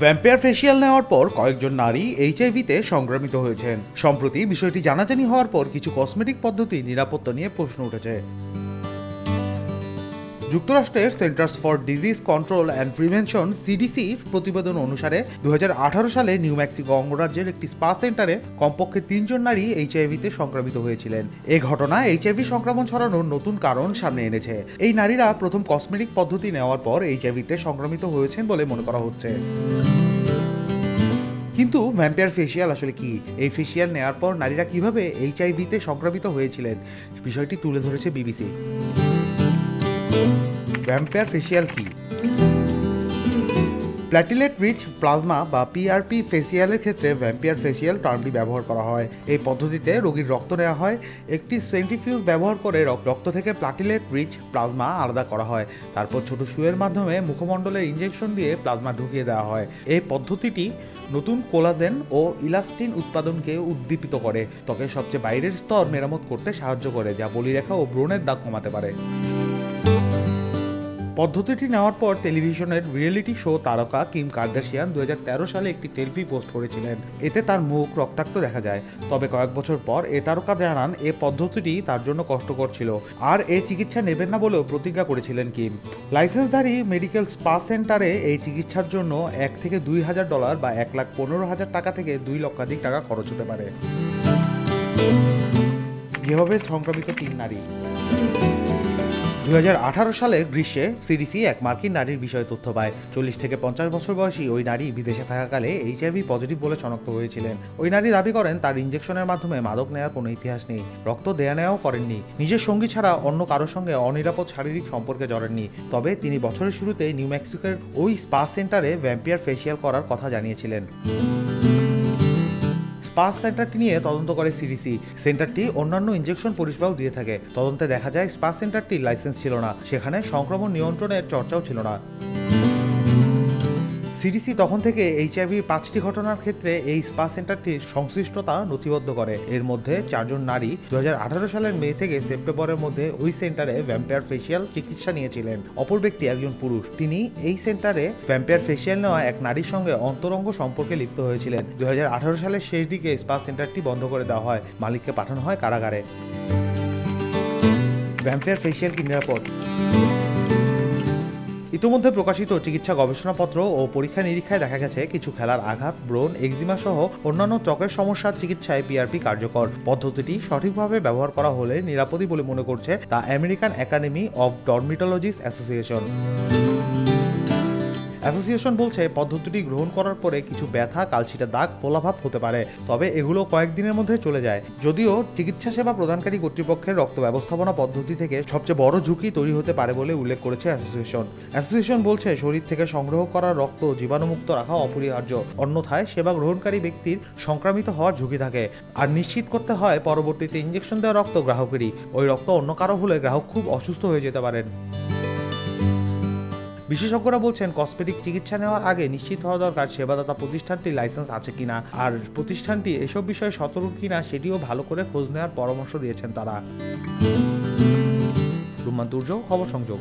Vampire facial নেওয়ার পর কয়েকজন নারী এইচআইভিতে সংক্রমিত হয়েছেন। সম্প্রতি বিষয়টি জানাজানি হওয়ার পর কিছু কসমেটিক পদ্ধতি নিরাপত্তা নিয়ে প্রশ্ন উঠেছে। যুক্তরাষ্ট্রের centres for disease control and prevention সিডিসির প্রতিবেদন অনুসারে দুহাজার আঠারো সালে নিউ মেক্সিকো অঙ্গরাজ্যের একটি স্পা সেন্টারে কমপক্ষে তিনজন নারী এইচআইভিতে সংক্রমিত হয়েছিলেন। এ ঘটনা এইচআইভি সংক্রমণ ছড়ানোর নতুন কারণ সামনে এনেছে। এই নারীরা প্রথম কসমেটিক পদ্ধতি নেওয়ার পর এইচআইভিতে সংক্রমিত হয়েছেন বলে মনে করা হচ্ছে। কিন্তু ভ্যাম্পায়ার ফেসিয়াল আসলে কি? এই ফেসিয়াল নেওয়ার পর নারীরা কীভাবে এইচআইভিতে সংক্রমিত হয়েছিলেন? বিষয়টি তুলে ধরেছে বিবিসি। ভ্যাম্পায়ার ফেসিয়াল কি প্ল্যাটিলেট রিচ প্লাজমা বা পিআরপি ফেসিয়ালের ক্ষেত্রে ভ্যাম্পিয়ার ফেসিয়াল টার্মটি ব্যবহার করা হয়। এই পদ্ধতিতে রোগীর রক্ত নেওয়া হয়। একটি সেন্ট্রিফিউজ ব্যবহার করে রক্ত থেকে প্লাটিলেট রিচ প্লাজমা আলাদা করা হয়। তারপর ছোট সুয়ের মাধ্যমে মুখমণ্ডলে ইঞ্জেকশন দিয়ে প্লাজমা ঢুকিয়ে দেওয়া হয়। এই পদ্ধতিটি নতুন কোলাজেন ও ইলাস্টিন উৎপাদনকে উদ্দীপিত করে, ত্বকের সবচেয়ে বাইরের স্তর মেরামত করতে সাহায্য করে, যা বলিরেখা ও ব্রণের দাগ কমাতে পারে। পদ্ধতিটি নেওয়ার পর টেলিভিশনের রিয়েলিটি শো তারকা কিম কার্দাশিয়ান দু সালে একটি সেলফি পোস্ট করেছিলেন। এতে তার মুখ রক্তাক্ত দেখা যায়। তবে কয়েক বছর পর এ তারকা জানান, এ পদ্ধতিটি তার জন্য কষ্টকর ছিল আর এ চিকিৎসা নেবেন না বলেও প্রতিজ্ঞা করেছিলেন কিম। লাইসেন্সধারী মেডিকেল স্পা সেন্টারে এই চিকিৎসার জন্য এক থেকে দুই হাজার ডলার বা এক লাখ পনেরো হাজার টাকা থেকে দুই লক্ষাধিক টাকা খরচ হতে পারে। যেভাবে সংক্রমিত তিন নারী। দু হাজার আঠারো সালের গ্রীষ্মে সিডিসি এক মার্কিন নারীর বিষয়ে তথ্য পায়। চল্লিশ থেকে পঞ্চাশ বছর বয়সী ওই নারী বিদেশে থাকাকালে এইচআইভি পজিটিভ বলে শনাক্ত হয়েছিলেন। ওই নারী দাবি করেন, তার ইঞ্জেকশনের মাধ্যমে মাদক নেওয়ার কোনো ইতিহাস নেই, রক্ত দেয়া নেওয়াও করেননি, নিজের সঙ্গী ছাড়া অন্য কারোর সঙ্গে অনিরাপদ শারীরিক সম্পর্কে জড়েননি। তবে তিনি বছরের শুরুতে নিউ মেক্সিকোর ওই স্পা সেন্টারে ভ্যাম্পিয়ার ফেসিয়াল করার কথা জানিয়েছিলেন। স্পা সেন্টারটি নিয়ে তদন্ত করে সিডিসি। সেন্টারটি অন্যান্য ইঞ্জেকশন পরিষেবাও দিয়ে থাকে। তদন্তে দেখা যায় স্পা সেন্টারটির লাইসেন্স ছিল না। সেখানে সংক্রমণ নিয়ন্ত্রণের চর্চাও ছিল না। সিডিসি তখন থেকে এইচআইভি পাঁচটি ঘটনার ক্ষেত্রে এই স্পা সেন্টারটির সংশ্লিষ্টতা নথিবদ্ধ করে। এর মধ্যে চারজন নারী দু হাজার আঠারো সালের মে থেকে সেপ্টেম্বরের মধ্যে ওই সেন্টারে ভ্যাম্পায়ার ফেসিয়াল চিকিৎসা নিয়েছিলেন। অপর ব্যক্তি একজন পুরুষ। তিনি এই সেন্টারে ভ্যাম্পায়ার ফেসিয়াল নেওয়া এক নারীর সঙ্গে অন্তরঙ্গ সম্পর্কে লিপ্ত হয়েছিলেন। দু হাজার আঠারো সালের শেষ দিকে স্পা সেন্টারটি বন্ধ করে দেওয়া হয়। মালিককে পাঠানো হয় কারাগারে। ভ্যাম্পায়ার ফেসিয়াল কি নিরাপদ? ইতিমধ্যে প্রকাশিত চিকিৎসা গবেষণাপত্র ও পরীক্ষা নিরীক্ষায় দেখা গেছে কিছু খেলার আঘাত, ব্রণ এক্সিমা সহ অন্যান্য ত্বকের সমস্যার চিকিৎসায় পিআরপি কার্যকর। পদ্ধতিটি সঠিকভাবে ব্যবহার করা হলে নিরাপদই বলে মনে করছে তা American academy of dermatologist association. Association বলছে পদ্ধতিটি গ্রহণ করার পরে কিছু ব্যথা কালছিটা দাগ ফোলাভাব হতে পারে। তবে এগুলো কয়েকদিনের মধ্যে চলে যায়। যদিও চিকিৎসা সেবা প্রদানকারী কর্তৃপক্ষের রক্ত ব্যবস্থাপনা পদ্ধতি থেকে সবচেয়ে বড় ঝুঁকি তৈরি হতে পারে বলে উল্লেখ করেছে অ্যাসোসিয়েশন। অ্যাসোসিয়েশন বলছে, শরীর থেকে সংগ্রহ করা রক্ত জীবাণুমুক্ত রাখা অপরিহার্য। অন্যথায় সেবা গ্রহণকারী ব্যক্তির সংক্রামিত হওয়ার ঝুঁকি থাকে। আর নিশ্চিত করতে হয়, পরবর্তীতে ইঞ্জেকশন দেওয়া রক্ত গ্রাহকেরই। ওই রক্ত অন্য কারও হলে গ্রাহক খুব অসুস্থ হয়ে যেতে পারেন। বিশেষজ্ঞরা বলছেন, কসমেটিক চিকিৎসা নেওয়ার আগে নিশ্চিত হওয়া দরকার সেবাদাতা প্রতিষ্ঠানটির লাইসেন্স আছে কিনা আর প্রতিষ্ঠানটি এসব বিষয়ে সতর্ক কিনা সেটিও ভালো করে খোঁজ নেওয়ার পরামর্শ দিয়েছেন তারা। রুমান দুর্যোগ খবর সংযোগ।